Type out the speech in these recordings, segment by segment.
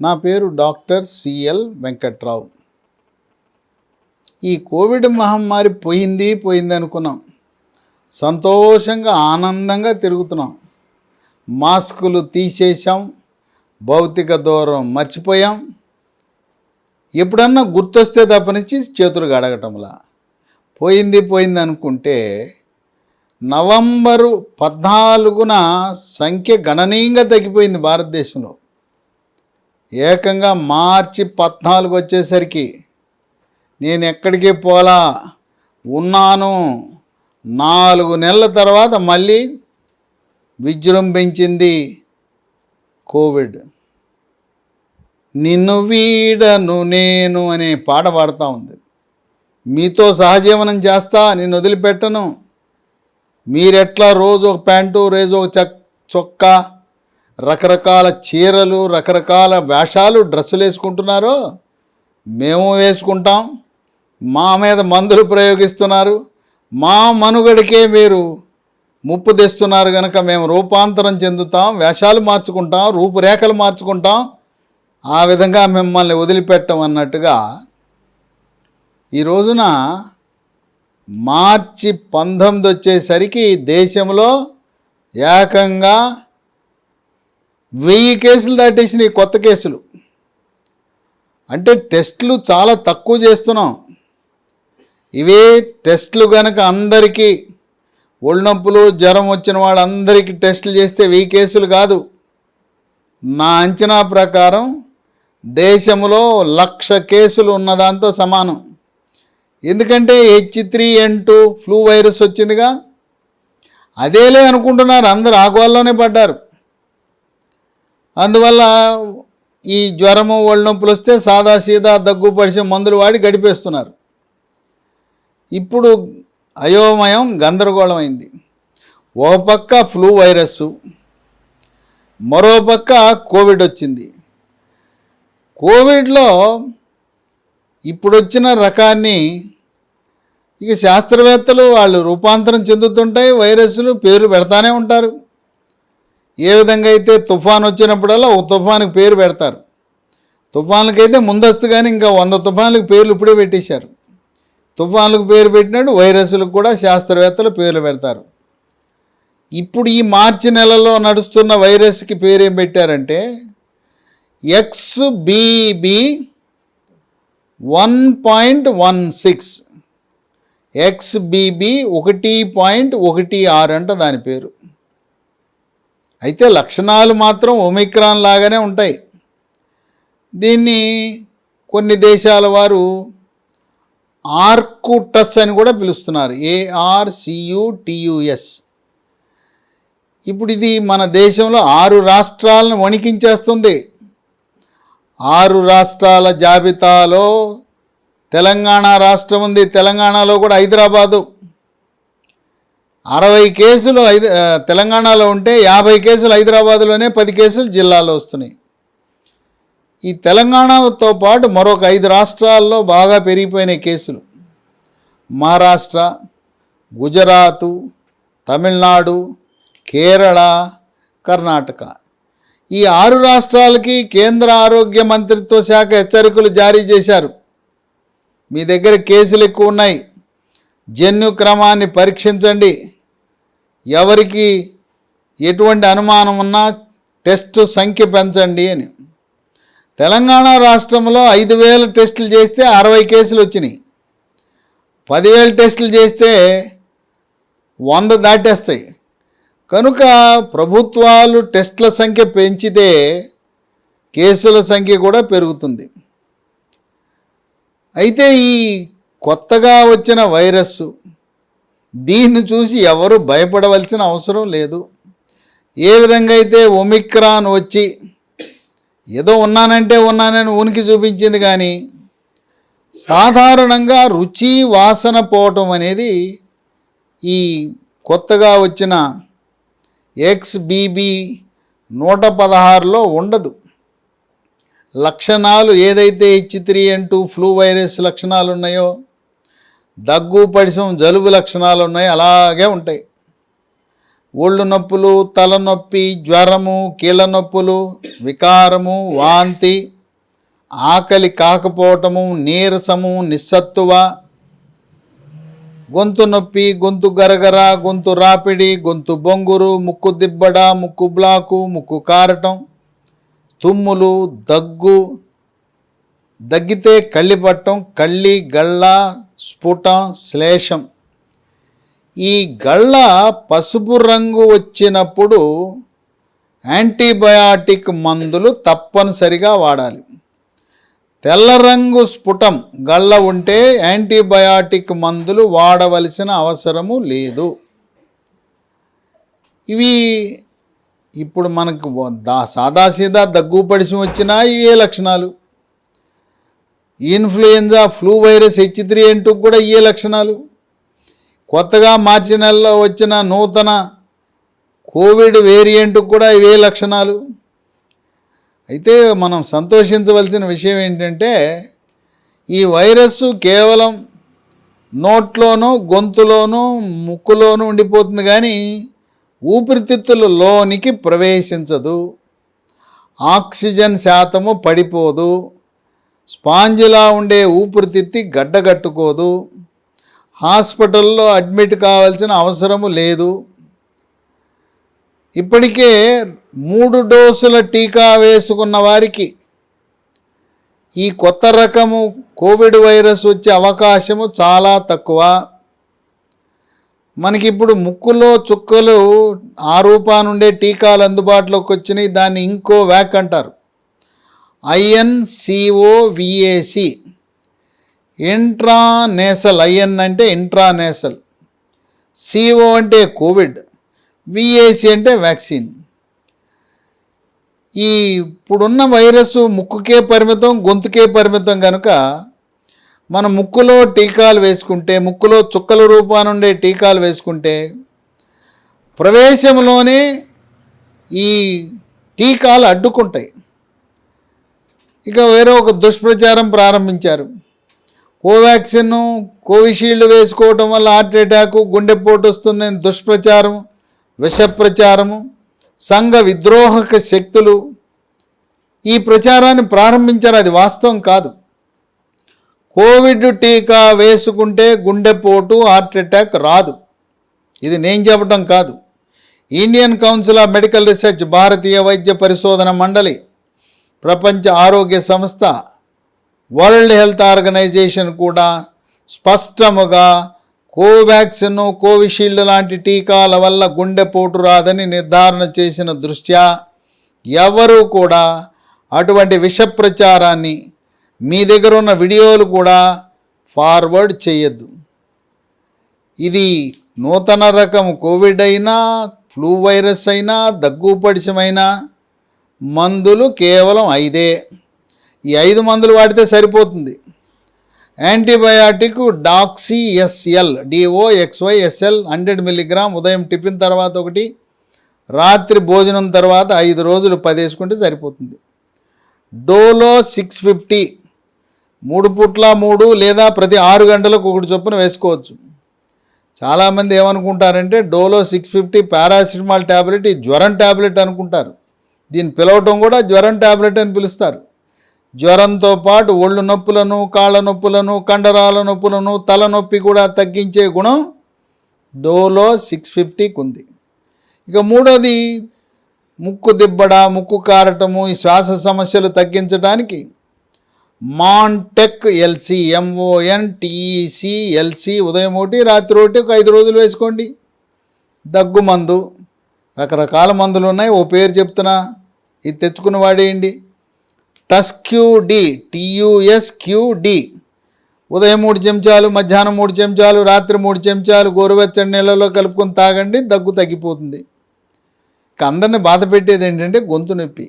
నా పేరు doctor CL Venkatrao. ఈ కోవిడ్ మహమ్మారి పోయింది పోయింది అనుకున్నాం. సంతోషంగా ఆనందంగా తిరుగుతున్నాం. మాస్కులు తీసేసాం భౌతిక దూరం మర్చిపోయాం. ఎప్పుడన్నా గుర్తొస్తే తప్పనిచ్చి చేతులు గడగటంలా పోయింది పోయింది అనుకుంటే నవంబరు పద్నాలుగున సంఖ్య గణనీయంగా తగ్గిపోయింది భారతదేశంలో. ఏకంగా మార్చి పద్నాలుగు వచ్చేసరికి నేను ఎక్కడికి పోలా? ఉన్నాను. నాలుగు నెలల తర్వాత మళ్ళీ విజృంభించింది కోవిడ్. నిన్ను వీడను నేను అనే పాట పాడుతూ ఉంది. మీతో సహజీవనం చేస్తా నిన్ను వదిలిపెట్టను. మీరెట్లా రోజు ఒక ప్యాంటు రోజు ఒక చొక్కా రకరకాల చీరలు రకరకాల వేషాలు డ్రెస్సులు వేసుకుంటున్నారో. మేము వేసుకుంటాం. మా మీద మందులు ప్రయోగిస్తున్నారు. మా మనుగడికే మీరు ముప్పు తెస్తున్నారు కనుక మేము రూపాంతరం చెందుతాం వేషాలు మార్చుకుంటాం రూపురేఖలు మార్చుకుంటాం. ఆ విధంగా మిమ్మల్ని వదిలిపెట్టం అన్నట్టుగా ఈ రోజున మార్చి పంతొమ్మిది వచ్చేసరికి దేశంలో ఏకంగా వెయ్యి కేసులు దాటేసినాయి కొత్త కేసులు. అంటే టెస్టులు చాలా తక్కువ చేస్తున్నాం. ఇవే టెస్టులు కనుక అందరికీ ఒళ్ళనొప్పులు జ్వరం వచ్చిన వాళ్ళందరికీ టెస్టులు చేస్తే వెయ్యి కేసులు కాదు. నా అంచనా ప్రకారం దేశంలో లక్ష కేసులు ఉన్నదాంతో సమానం. ఎందుకంటే H three N two flu virus వచ్చిందిగా. అదేలే అనుకుంటున్నారు అందరు ఆగోల్లోనే పడ్డారు. అందువల్ల ఈ జ్వరము ఒళ్ళు నొప్పులు వస్తే సాదా సీదా దగ్గు పడిసే మందులు వాడి గడిపేస్తున్నారు. ఇప్పుడు అయోమయం గందరగోళమైంది ఒక ఓ పక్క ఫ్లూ వైరస్సు మరో పక్క కోవిడ్ వచ్చింది. కోవిడ్లో ఇప్పుడు వచ్చిన రకాన్ని ఇక శాస్త్రవేత్తలు వాళ్ళు రూపాంతరం చెందుతుంటాయి వైరస్లు పేర్లు పెడతానే ఉంటారు. ఏ విధంగా అయితే తుఫాన్ వచ్చినప్పుడల్లా ఒక తుఫానుకి పేరు పెడతారు. తుఫాన్లకైతే ముందస్తుగానే ఇంకా వంద తుఫాన్లకు పేర్లు ఇప్పుడే పెట్టేశారు. తుఫాన్లకు పేరు పెట్టినట్టు వైరస్లకు కూడా శాస్త్రవేత్తలు పేర్లు పెడతారు. ఇప్పుడు ఈ మార్చి నెలలో నడుస్తున్న వైరస్కి పేరేం పెట్టారంటే XBB one point one six. XBB ఒకటి పాయింట్ ఒకటి ఆరు అంట దాని పేరు. అయితే లక్షణాలు మాత్రం ఒమిక్రాన్ లాగానే ఉంటాయి. దీన్ని కొన్ని దేశాల వారు ఆర్కుటస్ అని కూడా పిలుస్తున్నారు. ఏఆర్సియుటియుఎస్ ఇప్పుడు ఇది మన దేశంలో ఆరు రాష్ట్రాలను వణికించేస్తుంది. ఆరు రాష్ట్రాల జాబితాలో తెలంగాణ రాష్ట్రం ఉంది. తెలంగాణలో కూడా హైదరాబాదు. అరవై కేసులు హైద తెలంగాణలో ఉంటే యాభై కేసులు హైదరాబాద్లోనే పది కేసులు జిల్లాలో వస్తున్నాయి. ఈ తెలంగాణతో పాటు మరొక ఐదు రాష్ట్రాల్లో బాగా పెరిగిపోయిన కేసులు. మహారాష్ట్ర గుజరాతు తమిళనాడు కేరళ కర్ణాటక. ఈ ఆరు రాష్ట్రాలకి కేంద్ర ఆరోగ్య మంత్రిత్వ శాఖ హెచ్చరికలు జారీ చేశారు. మీ దగ్గర కేసులు ఎక్కువ ఉన్నాయి. జన్యు క్రమాన్ని పరీక్షించండి. ఎవరికి ఎటువంటి అనుమానం ఉన్నా టెస్టు సంఖ్య పెంచండి అని. తెలంగాణ రాష్ట్రంలో ఐదు వేల టెస్టులు చేస్తే అరవై కేసులు వచ్చినాయి. పదివేల టెస్టులు చేస్తే వంద దాటేస్తాయి. కనుక ప్రభుత్వాలు టెస్టుల సంఖ్య పెంచితే కేసుల సంఖ్య కూడా పెరుగుతుంది. అయితే ఈ కొత్తగా వచ్చిన వైరస్సు దీన్ని చూసి ఎవరు భయపడవలసిన అవసరం లేదు. ఏ విధంగా అయితే ఒమిక్రాన్ వచ్చి ఏదో ఉన్నానంటే ఉన్నానని ఉనికి చూపించింది కానీ సాధారణంగా రుచి వాసన పోవటం అనేది ఈ కొత్తగా వచ్చిన ఎక్స్బీబీ నూట పదహారులో ఉండదు. లక్షణాలు ఏదైతే H three two flu virus లక్షణాలు ఉన్నాయో దగ్గు పడిసం జలుబు లక్షణాలు ఉన్నాయి అలాగే ఉంటాయి. ఒళ్ళు నొప్పులు తలనొప్పి జ్వరము కీళ్ళ నొప్పులు వికారము వాంతి ఆకలి కాకపోవటము నీరసము నిస్సత్తువ గొంతు నొప్పి గొంతు గరగర గొంతు రాపిడి గొంతు బొంగురు ముక్కు దిబ్బడ ముక్కు బ్లాకు ముక్కు కారటం తుమ్ములు దగ్గు దగ్గితే కళ్ళి పట్టం కళ్ళి గళ్ళ స్ఫుటం శ్లేషం. ఈ గళ్ళ పసుపు రంగు వచ్చినప్పుడు యాంటీబయాటిక్ మందులు తప్పనిసరిగా వాడాలి. తెల్ల రంగు స్ఫుటం గళ్ళ ఉంటే యాంటీబయాటిక్ మందులు వాడవలసిన అవసరము లేదు. ఇవి ఇప్పుడు మనకు దా సాదాసీదా దగ్గు పడిసి వచ్చినా ఇవే లక్షణాలు. Influenza flu virus H three N two కూడా ఇయే లక్షణాలు. కొత్తగా మార్చి నెలలో వచ్చిన నూతన కోవిడ్ వేరియంట్ కూడా ఇవే లక్షణాలు. అయితే మనం సంతోషించవలసిన విషయం ఏంటంటే ఈ వైరస్ కేవలం నోట్లోనూ గొంతులోనూ ముక్కులోనూ ఉండిపోతుంది కానీ ఊపిరితిత్తులలోనికి ప్రవేశించదు ఆక్సిజన్ శాతము పడిపోదు స్పాంజిలా ఉండే ఊపిరితిత్తి గడ్డగట్టుకోదు. హాస్పిటల్లో అడ్మిట్ కావాల్సిన అవసరము లేదు. ఇప్పటికే మూడు డోసుల టీకా వేసుకున్న వారికి ఈ కొత్త రకము కోవిడ్ వైరస్ వచ్చే అవకాశము చాలా తక్కువ. మనకి ఇప్పుడు ముక్కులో చుక్కలు ఆ రూపా నుండే టీకాలు అందుబాటులోకి వచ్చినాయి దాన్ని ఇంకో వ్యాక్ అంటారు. ఐఎన్సిఓవిఏసి ఇంట్రానేసల్ ఐఎన్ అంటే ఇంట్రానేసల్ సిఓ అంటే కోవిడ్ విఏసి అంటే వ్యాక్సిన్ ఈ ఇప్పుడున్న వైరస్ ముక్కుకే పరిమితం గొంతుకే పరిమితం కనుక మన ముక్కులో టీకాలు వేసుకుంటే ముక్కులో చుక్కల రూపానుండే టీకాలు వేసుకుంటే ప్రవేశంలోనే ఈ టీకాలు అడ్డుకుంటాయి. ఇక వేరే ఒక దుష్ప్రచారం ప్రారంభించారు. కోవాక్సిన్ కోవిషీల్డ్ వేసుకోవటం వల్ల హార్ట్ అటాక్ గుండెపోటు వస్తుందని దుష్ప్రచారం విషప్రచారము సంఘ విద్రోహక శక్తులు ఈ ప్రచారాన్ని ప్రారంభించారు. అది వాస్తవం కాదు. కోవిడ్ టీకా వేసుకుంటే గుండెపోటు హార్ట్ అటాక్ రాదు. ఇది నేను చెప్పడం కాదు. Indian Council of Medical Research భారతీయ వైద్య పరిశోధన మండలి ప్రపంచ ఆరోగ్య సంస్థ వరల్డ్ హెల్త్ ఆర్గనైజేషన్ కూడా స్పష్టముగా కోవాక్సిన్ కోవిషీల్డ్ లాంటి టీకాల వల్ల గుండెపోటు రాదని నిర్ధారణ చేసిన దృష్ట్యా ఎవరూ కూడా అటువంటి విష ప్రచారాన్ని మీ దగ్గర ఉన్న వీడియోలు కూడా ఫార్వర్డ్ చేయొద్దు. ఇది నూతన రకం కోవిడ్ అయినా ఫ్లూ వైరస్ అయినా దగ్గు పడిశమైనా మందులు కేవలం ఐదే. ఈ ఐదు మందులు వాడితే సరిపోతుంది. Antibiotic డాక్సీఎస్ఎల్ D O X Y S L hundred milligram ఉదయం టిఫిన్ తర్వాత ఒకటి రాత్రి భోజనం తర్వాత ఐదు రోజులు పదేసుకుంటే సరిపోతుంది. డోలో సిక్స్ ఫిఫ్టీ మూడు పుట్ల మూడు లేదా ప్రతి ఆరు గంటలకు ఒకటి చొప్పున వేసుకోవచ్చు. చాలామంది ఏమనుకుంటారంటే Dolo six fifty paracetamol tablet ఈ జ్వరం ట్యాబ్లెట్ అనుకుంటారు. దీన్ని పిలవటం కూడా జ్వరం ట్యాబ్లెట్ అని పిలుస్తారు. జ్వరంతో పాటు ఒళ్ళు నొప్పులను కాళ్ళ నొప్పులను కండరాల నొప్పులను తలనొప్పి కూడా తగ్గించే గుణం డోలో సిక్స్ ఫిఫ్టీకి ఉంది. ఇక మూడోది ముక్కు దిబ్బడ ముక్కు కారటము ఈ శ్వాస సమస్యలు తగ్గించడానికి Montek LC MON TEC LC ఉదయం ఒకటి రాత్రి ఒకటి ఒక ఐదు రోజులు వేసుకోండి. దగ్గు మందు రకరకాల మందులు ఉన్నాయి. ఓ పేరు చెప్తున్నా. ఇది తెచ్చుకుని వాడేయండి టస్క్యూడి టియుఎస్క్యూడి ఉదయం మూడు చెంచాలు మధ్యాహ్నం మూడు చెంచాలు రాత్రి మూడు చెంచాలు గోరువెచ్చని నీళ్ళలో కలుపుకొని తాగండి దగ్గు తగ్గిపోతుంది. ఇక అందరిని బాధ పెట్టేది ఏంటంటే గొంతు నొప్పి.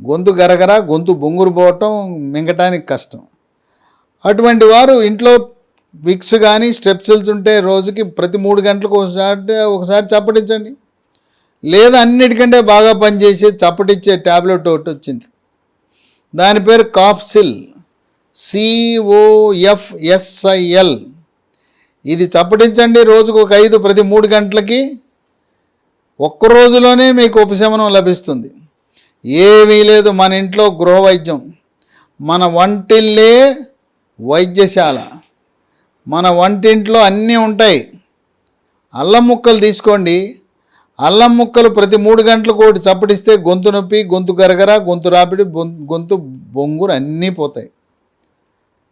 గొంతు గరగర గొంతు బొంగురు పోవటం మింగటానికి కష్టం. అటువంటి వారు ఇంట్లో విక్స్ కానీ స్టెప్సిల్స్ ఉంటే రోజుకి ప్రతి మూడు గంటలకు ఒకసారి ఒకసారి చప్పటించండి. లేదా అన్నిటికంటే బాగా పనిచేసే చప్పటిచ్చే ట్యాబ్లెట్ ఒకటి వచ్చింది. దాని పేరు కాఫ్సిల్. సిఓఎఫ్ఎస్ఐఎల్ ఇది చప్పటించండి రోజుకు ఒక ఐదు ప్రతి మూడు గంటలకి. ఒక్క రోజులోనే మీకు ఉపశమనం లభిస్తుంది. ఏమీ లేదు మన ఇంట్లో గృహ వైద్యం. మన వంటిల్లే వైద్యశాల. మన వంటింట్లో అన్నీ ఉంటాయి. అల్లం ముక్కలు తీసుకోండి. అల్లం ముక్కలు ప్రతి మూడు గంటలకు ఒకటి చప్పటిస్తే గొంతు నొప్పి గొంతు గరగర గొంతు రాపిడి బొం- గొంతు బొంగురు అన్నీ పోతాయి.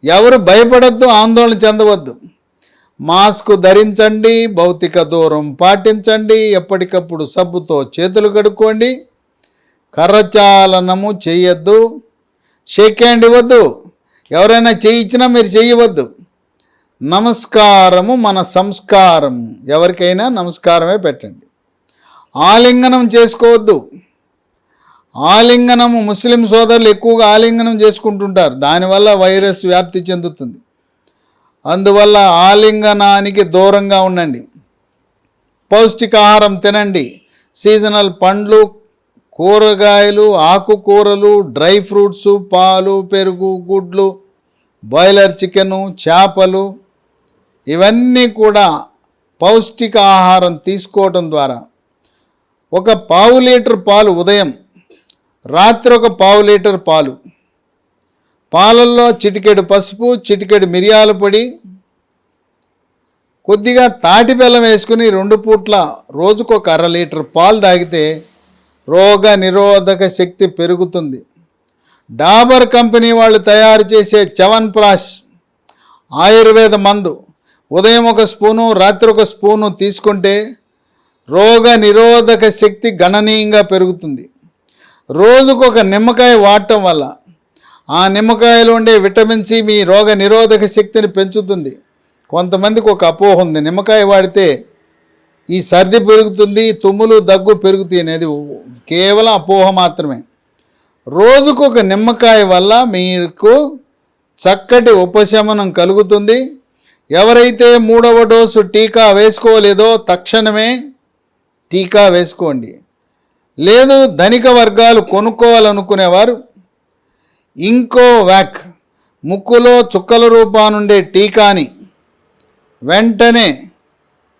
ఎవరు భయపడద్దు ఆందోళన చెందవద్దు. మాస్క్ ధరించండి భౌతిక దూరం పాటించండి ఎప్పటికప్పుడు సబ్బుతో చేతులు కడుక్కోండి. కర్రచాలనము చేయొద్దు షేక్ హ్యాండ్ ఇవ్వద్దు. ఎవరైనా చేయించినా మీరు చేయవద్దు నమస్కారము మన సంస్కారం. ఎవరికైనా నమస్కారమే పెట్టండి. ఆలింగనం చేసుకోవద్దు. ఆలింగనము ముస్లిం సోదరులు ఎక్కువగా ఆలింగనం చేసుకుంటుంటారు. దానివల్ల వైరస్ వ్యాప్తి చెందుతుంది. అందువల్ల ఆలింగనానికి దూరంగా ఉండండి. పౌష్టికాహారం తినండి. సీజనల్ పండ్లు కూరగాయలు ఆకుకూరలు డ్రై ఫ్రూట్స్ పాలు పెరుగు గుడ్లు బాయిలర్ చికెను చేపలు ఇవన్నీ కూడా పౌష్టిక ఆహారం తీసుకోవటం ద్వారా ఒక పావు లీటర్ పాలు ఉదయం రాత్రి ఒక పావు లీటర్ పాలు. పాలల్లో చిటికెడు పసుపు చిటికెడు మిరియాల పొడి కొద్దిగా తాటి బెల్లం వేసుకుని రెండు పూట్ల రోజుకు ఒక అర లీటర్ పాలు తాగితే రోగ నిరోధక శక్తి పెరుగుతుంది. డాబర్ కంపెనీ వాళ్ళు తయారు చేసే చవన్ ప్రాష్ ఆయుర్వేద మందు ఉదయం ఒక స్పూను రాత్రి ఒక స్పూను తీసుకుంటే రోగ నిరోధక శక్తి గణనీయంగా పెరుగుతుంది. రోజుకు ఒక నిమ్మకాయ వాడటం వల్ల ఆ నిమ్మకాయలో ఉండే విటమిన్ సి మీ రోగ నిరోధక శక్తిని పెంచుతుంది. కొంతమందికి ఒక అపోహ ఉంది. నిమ్మకాయ వాడితే ఈ సర్ది పెరుగుతుంది తుమ్ములు దగ్గు పెరుగుతాయి అనేది కేవలం అపోహ మాత్రమే. రోజుకు ఒక నిమ్మకాయ వల్ల మీకు చక్కటి ఉపశమనం కలుగుతుంది. ఎవరైతే మూడవ డోసు టీకా వేసుకోలేదో తక్షణమే టీకా వేసుకోండి. లేదు ధనిక వర్గాలు కొనుక్కోవాలనుకునేవారు ఇంకో వ్యాక్ ముక్కులో చుక్కల రూపానుండే టీకాని వెంటనే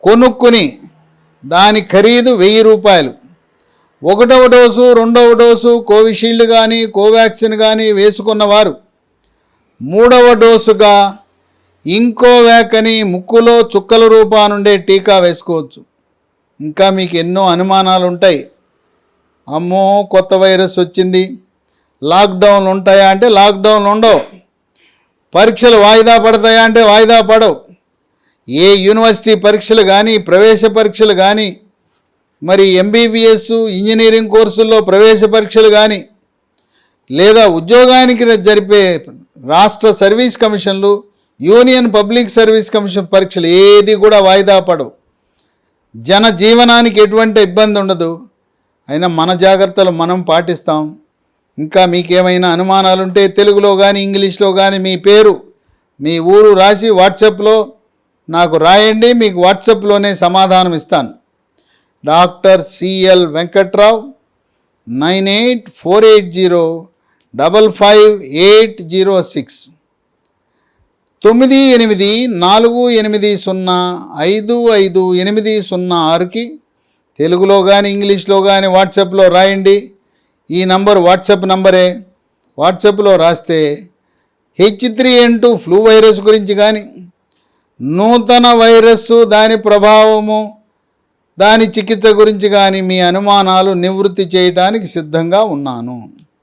కొనుక్కుని దాని ఖరీదు వెయ్యి రూపాయలు. ఒకటవ డోసు రెండవ డోసు కోవిషీల్డ్ కానీ కోవాక్సిన్ కానీ వేసుకున్నవారు మూడవ డోసుగా ఇంకో వ్యాక్ అని ముక్కులో చుక్కల రూపానుండే టీకా వేసుకోవచ్చు. ఇంకా మీకు ఎన్నో అనుమానాలు ఉంటాయి అమ్మో కొత్త వైరస్ వచ్చింది. లాక్డౌన్లు ఉంటాయా అంటే లాక్డౌన్లు ఉండవు. పరీక్షలు వాయిదా పడతాయా అంటే వాయిదా పడవు. ఏ యూనివర్సిటీ పరీక్షలు కానీ ప్రవేశ పరీక్షలు కానీ మరి ఎంబీబీఎస్ ఇంజనీరింగ్ కోర్సుల్లో ప్రవేశ పరీక్షలు కానీ లేదా ఉద్యోగానికి జరిపే రాష్ట్ర సర్వీస్ కమిషన్లు యూనియన్ పబ్లిక్ సర్వీస్ కమిషన్ పరీక్షలు ఏది కూడా వాయిదా పడవు. జన జీవనానికి ఎటువంటి ఇబ్బంది ఉండదు. అయినా మన జాగ్రత్తలు మనం పాటిస్తాం. ఇంకా మీకేమైనా అనుమానాలు ఉంటే తెలుగులో కానీ ఇంగ్లీష్లో కానీ మీ పేరు మీ ఊరు రాసి వాట్సాప్లో నాకు రాయండి మీకు వాట్సాప్లోనే సమాధానం ఇస్తాను. Doctor CL Venkatrao nine eight four eight zero double five eight zero six. తొమ్మిది ఎనిమిది నాలుగు ఎనిమిది సున్నా ఐదు ఐదు ఎనిమిది సున్నా ఆరుకి తెలుగులో కానీ ఇంగ్లీష్లో కానీ వాట్సాప్లో రాయండి. ఈ నంబర్ వాట్సాప్ నంబరే. వాట్సాప్లో రాస్తే H three N two flu virus గురించి కానీ నూతన వైరస్సు దాని ప్రభావము దాని చికిత్స గురించి కానీ మీ అనుమానాలు నివృత్తి చేయటానికి సిద్ధంగా ఉన్నాను.